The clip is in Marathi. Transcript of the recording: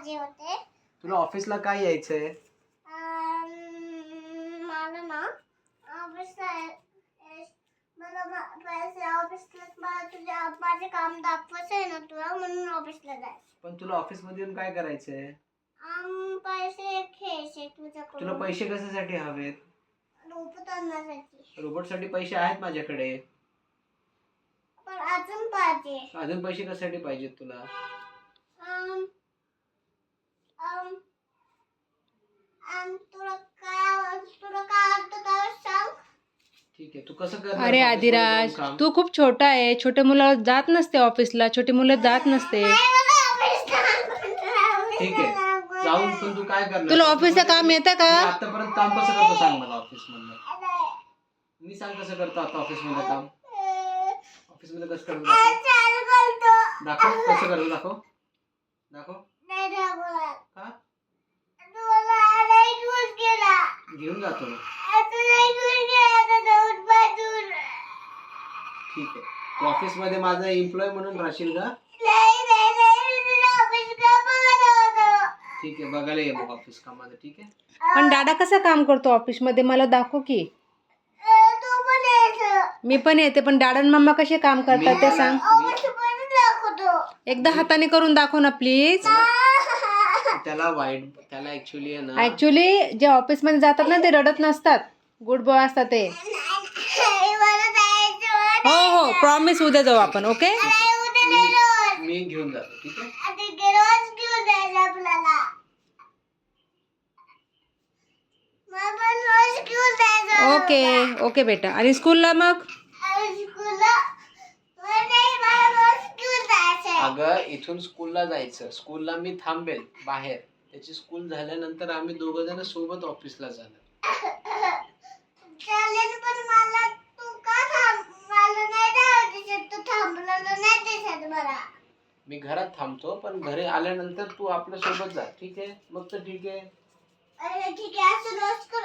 पाहिजे होते. तुला ऑफिसला काय यायचंय? मला ना ऑफिसला मला ऑफिसला मला तुझ्या माझे काम दाखवायचं आहे ना तुला म्हणून ऑफिसला जायचं. पण तुला ऑफिसमध्ये येऊन काय करायचंय? आम पैसे घ्यायचे तुला तुझ्याकडून पैसे कशासाठी हवेत? रोपत आणण्यासाठी रोबोटसाठी पैसे आहेत माझ्याकडे. पण अजून पाहिजे. अजून पैसे कशासाठी पाहिजेत तुला? ठीक आहे तू कसं करणार? अरे office मध्ये जाऊन आदिराज काम? तू खूप छोटा आहे. छोटे मुलं जात नसते ऑफिसला छोटी मुलं जात नसते. नाही, मला ऑफिसला आवडतं. ठीक आहे जाऊन पण तू काय करणार? तुला ऑफिसचं काम येतं का? आतापर्यंत काम कसं करतो सांग मला ऑफ़िस मधलं. मी सांग कसं करतो आता ऑफ़िस मध्ये काम? ऑफ़िस मध्ये कसं करतो? दाखव. करतो. दाखव कसं करतो दाखव. दाखव. घेऊन जातो. मी. ठीक आहे. तू ऑफिसमध्ये माझा एम्प्लॉय म्हणून राहशील का. ठीक आहे बघायला ये मग ऑफिस कामाचं ठीक आहे? पण दादा कसं काम करतो ऑफिसमध्ये? मला दाखव की. मी पण येते पण डॅडा आणि मम्मा कसे काम करतात ते सांग. ऑफिस पण दाखवतो. एकदा हाताने करून दाखव ना प्लीज त्याला वाईट त्याला ऍक्च्युली आहे ना ऍक्च्युली जे ऑफिसमध्ये जातात ना ते रडत नसतात गुड बॉय असतात ते. हो हो प्रॉमिस उद्या जाऊ आपण ओके. मी घेऊन जातो ठीक आहे. ओके ओके बेटा आणि स्कूलला मग आणि स्कूलला मला नाही, मला रोज घेऊन जायचंय. अगं इथून स्कूलला जायचं. स्कूलला मी थांबेल बाहेर. त्याची स्कूल झाल्यानंतर आम्ही दोघं जण सोबत ऑफिसला जाणार. चालेल, पण मला तू का थांब मला नाही जाऊ दिसत. तू थांबलेलं नाही दिसत मला. मी घरात थांबतो पण घरी आल्यानंतर तू आपल्यासोबत जा. ठीक आहे? मग तर ठीक आहे. अरे ठीक आहे. असं रोज कर.